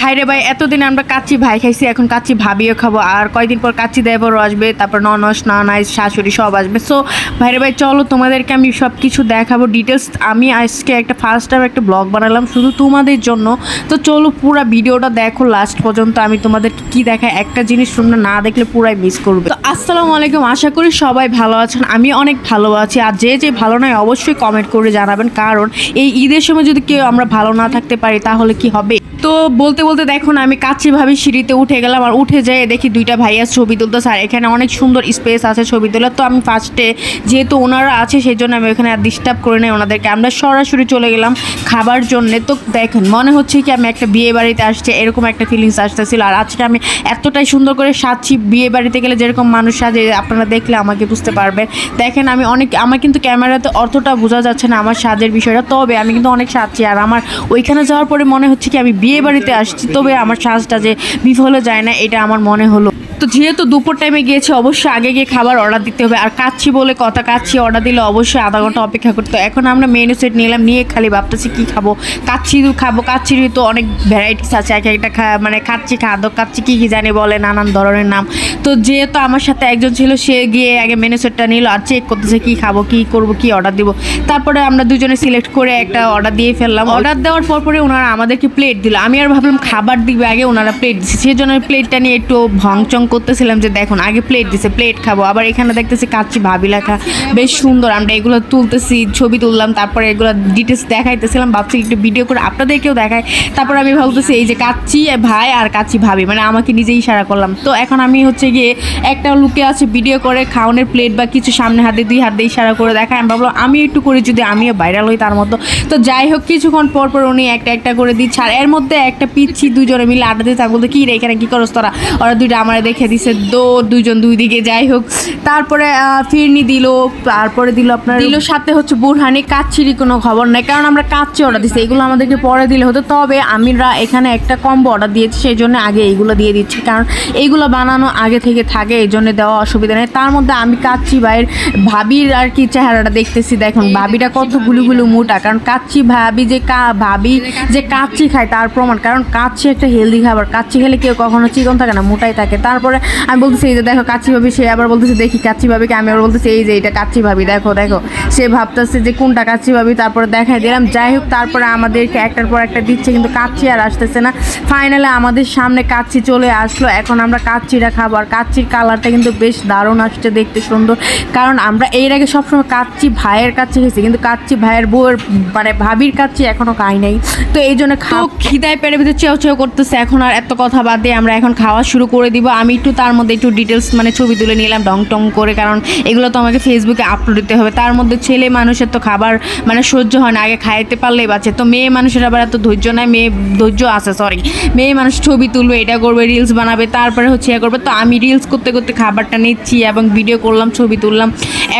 ভাইরে ভাই, এতদিন আমরা কাচ্চি ভাই খাইছি, এখন কাচ্চি ভাবিও খাব। আর কয়দিন পর কাচ্চি দেবরও আসবে, তারপর ননস, নানাই, শাশুড়ি সব আসবে। সো ভাইরে ভাই, চলো তোমাদেরকে আমি সব কিছু দেখাবো ডিটেলস আমি আজকে একটা ফার্স্ট টাইম একটা ব্লগ বানালাম শুধু তোমাদের জন্য। তো চলো পুরো ভিডিওটা দেখো লাস্ট পর্যন্ত আমি তোমাদেরকে কি দেখাই, একটা জিনিস তোমরা না দেখলে পুরাই মিস করবে। তো আসসালামু আলাইকুম, আশা করি সবাই ভালো আছেন, আমি অনেক ভালো আছি। আর যে যে ভালো নয়, অবশ্যই কমেন্ট করে জানাবেন। কারণ এই ঈদের সময় যদি কেউ আমরা ভালো না থাকতে পারি, তাহলে কি হবে? তো বলতে বলতে দেখুন আমি কাচ্চি ভাবি সিঁড়িতে উঠে গেলাম আর উঠে যেয়ে দেখি দুইটা ভাইয়া ছবি তুলতেছে স্যার, এখানে অনেক সুন্দর স্পেস আছে ছবি তোলার তো আমি ফার্স্টে যেহেতু ওনারা আছে সেই জন্য আমি ওখানে আর ডিস্টার্ব করে নেই ওনাদেরকে। আমরা সরাসরি চলে গেলাম খাবার জন্যে। তো দেখেন, মনে হচ্ছে কি আমি একটা বিয়ে বাড়িতে আসছে, এরকম একটা ফিলিংস আসতেছিল। আর আজকে আমি এতটাই সুন্দর করে সাজছি বিয়ে বাড়িতে গেলে যেরকম মানুষ সাজে, আপনারা দেখলে আমাকে বুঝতে পারবেন। দেখেন, আমি অনেক, আমার কিন্তু ক্যামেরাতে অতটা বোঝা যাচ্ছে না আমার সাজের বিষয়টা। তবে আমি কিন্তু অনেক সাজছি আর আমার ওইখানে যাওয়ার পরে মনে হচ্ছে কি আমি বিয়ে বাড়িতে আসছি তবে আমার সাজটা যে বিফলে যায় না এটা আমার মনে হলো। তো যেহেতু দুপুর টাইমে গিয়েছে, অবশ্যই আগে গিয়ে খাবার অর্ডার দিতে হবে। আর কাচ্ছি বলে কথা, কাচ্ছি অর্ডার দিলে অবশ্যই আধা ঘণ্টা অপেক্ষা করতে এখন আমরা মেনু সেট নিলাম, নিয়ে খালি ভাবতেছি কী খাব। কাচ্ছি খাব কাচ্ছিরই তো অনেক ভ্যারাইটিস আছে। এক একটা মানে খাচ্ছি খাদ্য কাচ্ছি কী কী জানি বলে, নানান ধরনের নাম। তো যেহেতু আমার সাথে একজন ছিল, সে গিয়ে আগে মেনু সেটটা নিল আর চেক করতেছে কী খাব, কী করব, কী অর্ডার দিব। তারপরে আমরা দুজনে সিলেক্ট করে একটা অর্ডার দিয়ে ফেললাম। অর্ডার দেওয়ার পর পরে ওনারা আমাদেরকে প্লেট দিল। আমি আর ভাবলাম খাবার দিবে আগে ওনারা প্লেট দিচ্ছে সেই জন্য প্লেটটা নিয়ে একটু ভংচং করতেছিলাম যে দেখুন, আগে প্লেট দিছে প্লেট খাব, আবার এখানে দেখতেছি কাচ্চি ভাবি লেখা, বেশ সুন্দর, আমরা এগুলো তুলতেছি, ছবি তুললাম, তারপরে এগুলো ডিটেলস দেখাইতেছিলাম, ভাবছি একটু ভিডিও করে আপনাদেরকেও দেখায় তারপর আমি ভাবতেছি এই যে কাচ্চি ভাই আর কাচ্চি ভাবি মানে আমাকে নিজে ইশারা করলাম। তো এখন আমি হচ্ছে গিয়ে একটা লুকে আছে ভিডিও করে খাওয়ানোর প্লেট বা কিছু সামনে হাতে, দুই হাত ইশারা করে দেখায় আমি ভাবলাম আমি একটু করে যদি আমিও ভাইরাল হই তার মতো। তো যাই হোক, কিছুক্ষণ পর পর উনি একটা একটা করে দিচ্ছে, আর এর মধ্যে একটা পিচ্ছি দুজনে মিলে আড্ডা আমি বলতে কী রে, এখানে কী করস তোরা? ওরা দুইটা আমার দেখে দিছে দৌড় দুইজন দুই দিকে, যাই হোক। তারপরে ফিরনি দিল, তারপরে দিল আপনার দিল সাথে হচ্ছে বুরহানি কাচ্ছিরই কোনো খবর নাই, কারণ আমরা কাচ্চি অর্ডার দিচ্ছি এগুলো আমাদেরকে পরে দিলে হতো। তবে আমিরা এখানে একটা কম্বো অর্ডার দিয়েছি, সেই জন্য আগে এইগুলো দিয়ে দিচ্ছি, কারণ এইগুলো বানানো আগে থেকে থাকে, এই জন্য দেওয়া অসুবিধা নেই। তার মধ্যে আমি কাচ্চি ভাইয়ের ভাবির আর কি চেহারাটা দেখতেছি, দেখুন, ভাবিটা কত গুলু গুলু মোটা, কারণ কাচ্চি ভাবি যে কা, ভাবি যে কাচ্চি খায়, তার প্রমাণ, কারণ কাচ্চি একটা হেলদি খাবার, কাচ্চি খেলে কেউ কখনো চিকন থাকে না, মোটাই থাকে। তারপরে আমি বলতেছি, এই যে দেখো কাচ্চি ভাবি, সে আবার বলতেছে, দেখি কাচ্চি ভাবিকে। আমি আবার বলতেছি, এই যে এটা কাচ্চি ভাবি, দেখো দেখো। সে ভাবতেছে যে, কোনটা কাচ্চি ভাবি? তারপরে দেখাই দিলাম। যাই হোক, তারপরে আমাদেরকে একটার পর একটা দিচ্ছে, কিন্তু কাচ্চি আর আসতেছে না। ফাইনালে আমাদের সামনে কাচ্চি চলে আসলো। এখন আমরা কাচ্চিটা খাব। আর কাচ্চির কালারটা কিন্তু বেশ দারুণ আসছে দেখতে সুন্দর। কারণ আমরা এর আগে সবসময় কাচ্চি ভাইয়ের কাছে গেছি, কিন্তু কাচ্চি ভাইয়ের বউয়ের মানে ভাবির কাচ্চি এখনও খাই নাই। তো এই জন্য খাও খিদায় পেরে ভিতরে চেও চেও করতেছে। এখন আর এত কথা বাদ দিয়ে আমরা এখন খাওয়া শুরু করে দিব। আমি একটু তার মধ্যে একটু ডিটেলস মানে ছবি তুলে নিলাম, ডং টং করে, কারণ এগুলো তো আমাকে ফেসবুকে আপলোড দিতে হবে। তার মধ্যে ছেলে মানুষের তো খাবার মানে সহ্য হয় না, আগে খাইতে পারলেই বাঁচে। তো মেয়ে মানুষের আবার এত ধৈর্য নাই, মেয়ে ধৈর্য আছে সরি মেয়ে মানুষ ছবি তুলবে, এটা করবে রিলস বানাবে, তারপরে হচ্ছে ইয়ে করবে। তো আমি রিলস করতে করতে খাবারটা নিচ্ছি এবং ভিডিও করলাম, ছবি তুললাম।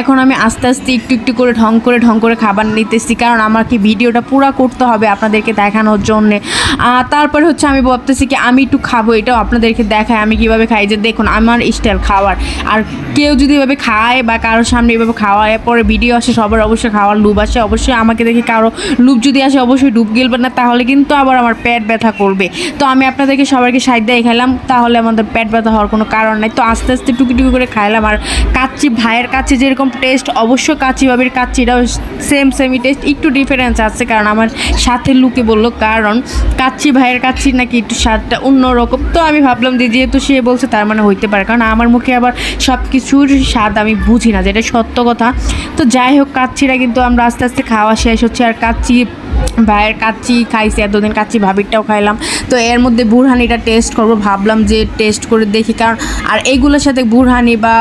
এখন আমি আস্তে আস্তে একটু একটু করে, ঢং করে ঢং করে খাবার নিতেছি, কারণ আমাকে ভিডিওটা পুরো করতে হবে আপনাদেরকে দেখানোর জন্যে। তারপরে হচ্ছে আমি ভাবতেছি কি, আমি একটু খাব, এটাও আপনাদেরকে দেখায়, আমি কীভাবে খাই। যে দেখুন আমার স্টাইল খাওয়ার। আর কেউ যদি এভাবে খায় বা কারোর সামনে এভাবে খাওয়ায়, পরে ভিডিও আসে, সবার অবশ্যই খাওয়ার লুব আসে, অবশ্যই আমাকে দেখে কারও লুব যদি আসে, অবশ্যই ডুব গেলবে না, তাহলে কিন্তু আবার আমার পেট ব্যথা করবে। তো আমি আপনাদেরকে সবাইকে সাইড দিয়ে খেলাম তাহলে আমাদের পেট ব্যথা হওয়ার কোনো কারণ নাই। তো আস্তে আস্তে টুকি টুকি করে খাইলাম, আর কাচ্চি ভাইয়ের কাছে যেরকম টেস্ট অবশ্যই কাচ্চি ভাবির কাচ্চিটাও সেম সেমি টেস্ট একটু ডিফারেন্স আছে, কারণ আমার সাথে লুকে বলল, কারণ কাচ্চি ভাইয়ের কাচ্চি নাকি একটু স্বাদটা অন্যরকম। তো আমি ভাবলাম যে যেহেতু সে বলছে তার মানে হইতে পারে। কারণ আমার মুখে আবার সব কিছুর স্বাদ আমি বুঝি না যেটা সত্য কথা। তো যাই হোক, কাচ্চিরা কিন্তু আমরা আস্তে আস্তে খাওয়া শেষ হচ্ছে আর কাচ্চি ভাইয়ের কাচ্চি খাইছি, এতদিন কাচ্চি ভাবিরটাও খাইলাম। তো এর মধ্যে বুড়হানিটা টেস্ট করব, ভাবলাম যে টেস্ট করে দেখি। কারণ আর এইগুলোর সাথে বুড়হানি বা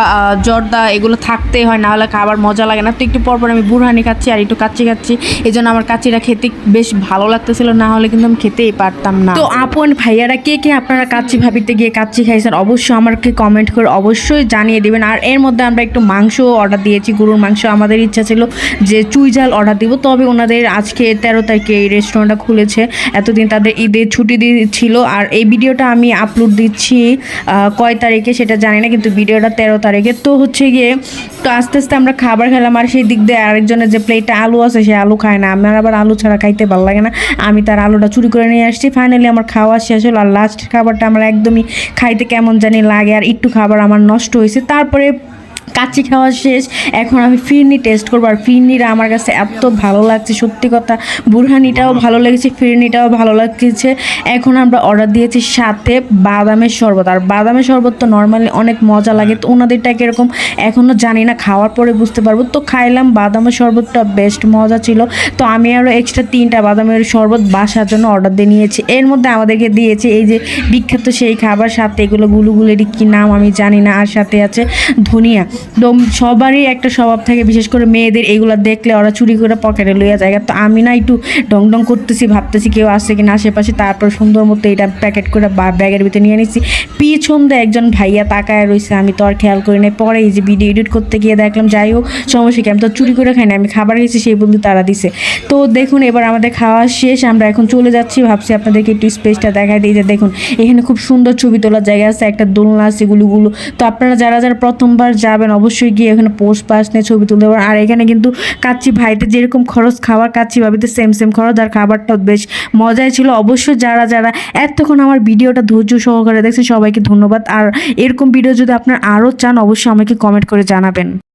জর্দা এগুলো থাকতেই হয় না হলে খাবার মজা লাগে না। তো একটু পর পর আমি বুড়হানি খাচ্ছি আর একটু কাচ্চি খাচ্ছি। এই জন্য আমার কাচ্চিটা খেতে বেশ ভালো লাগতেছিল, না হলে কিন্তু আমি খেতেই পারতাম না। তো আপন ভাইয়ারা কে কে আপনারা কাচ্চি ভাবিতে গিয়ে কাচ্চি খাইছেন? অবশ্যই আমাকে কমেন্ট করে অবশ্যই জানিয়ে দেবেন। আর এর মধ্যে আমরা একটু মাংস অর্ডার দিয়েছি, গরুর মাংস। আমাদের ইচ্ছা ছিল যে চুই ঝাল অর্ডার দিব, তবে ওনাদের আজকে তেরো তারিখে এই রেস্টুরেন্টটা খুলেছে। এতদিন তাদের ঈদের ছুটি দিয়ে ছিল। আর এই ভিডিওটা আমি আপলোড দিচ্ছি কয় তারিখে সেটা জানি না, কিন্তু ভিডিওটা তেরো তারিখে। তো হচ্ছে গিয়ে, তো আস্তে আস্তে আমরা খাবার খেলাম। আর সেই দিক দিয়ে আরেকজনের যে প্লেটটা আলু আছে, সে আলু খায় না। আমার আবার আলু ছাড়া খাইতে ভালো লাগে না। আমি তার আলুটা চুরি করে নিয়ে আসছি। ফাইনালি আমার খাওয়া শেষ হলো। আর লাস্ট খাবারটা আমার একদমই খাইতে কেমন জানি লাগে আর একটু খাবার আমার নষ্ট হয়েছে। তারপরে কাচ্চি খাওয়া শেষ। এখন আমি ফিরনি টেস্ট করব। আর ফিরনিটা আমার কাছে এত ভালো লাগছে সত্যি কথা। বুরহানিটাও ভালো লেগেছে ফিরনিটাও ভালো লাগছে। এখন আমরা অর্ডার দিয়েছি সাথে বাদামের শরবত। আর বাদামের শরবত তো নর্মালি অনেক মজা লাগে। তো ওনাদেরটা কীরকম এখনও জানি না খাওয়ার পরে বুঝতে পারব। তো খাইলাম বাদামের শরবতটা বেস্ট মজা ছিল। তো আমি আরও এক্সট্রা তিনটা বাদামের শরবত বাসার জন্য অর্ডার দিয়ে নিয়েছি। এর মধ্যে আমাদেরকে দিয়েছে এই যে বিখ্যাত সেই খাবার সাথে এগুলো গুলুগুলেরই কী নাম আমি জানি না আর সাথে আছে ধনিয়া। তো সবারই একটা স্বভাব থাকে, বিশেষ করে মেয়েদের, এগুলো দেখলে ওরা চুরি করে পকেটে লইয়া যায়। তো আমি না একটু ডং ডং করতেছি, ভাবতেছি কেউ আসছে কিনা আশেপাশে, তারপর সুন্দর মতো এটা প্যাকেট করে ব্যাগের ভিতরে নিয়ে নিচ্ছি পিছন দিয়ে একজন ভাইয়া তাকায় রয়েছে আমি তো আর খেয়াল করি নাই। পরে এই যে ভিডিও এডিট করতে গিয়ে দেখলাম, যাই হোক সমস্যা কি আমি তো চুরি করে খাই না আমি খাবার খেয়েছি, সেই বন্ধু তারা দিছে। তো দেখুন, এবার আমাদের খাওয়া শেষ, আমরা এখন চলে যাচ্ছি, ভাবছি আপনাদেরকে একটু স্পেসটা দেখাই দিই যে দেখুন, এখানে খুব সুন্দর ছবি তোলার জায়গা আছে, একটা দোলনা আছে, গুলুগুলো। তো আপনারা যারা যারা প্রথমবার যাবেন অবশ্যই গিয়ে এখানে পোস্ট পাস নিয়ে ছবি তুলতে পারেন আর এখানে কিন্তু কাচ্চি ভাইতে যেরকম খরচ খাওয়ার, কাচ্চি ভাবিতে সেম সেম খরচ আর খাবারটাও বেশ মজাই ছিল। অবশ্যই যারা যারা এতক্ষণ আমার ভিডিওটা ধৈর্য সহকারে দেখছেন, সবাইকে ধন্যবাদ। আর এরকম ভিডিও যদি আপনার আরও চান, অবশ্যই আমাকে কমেন্ট করে জানাবেন।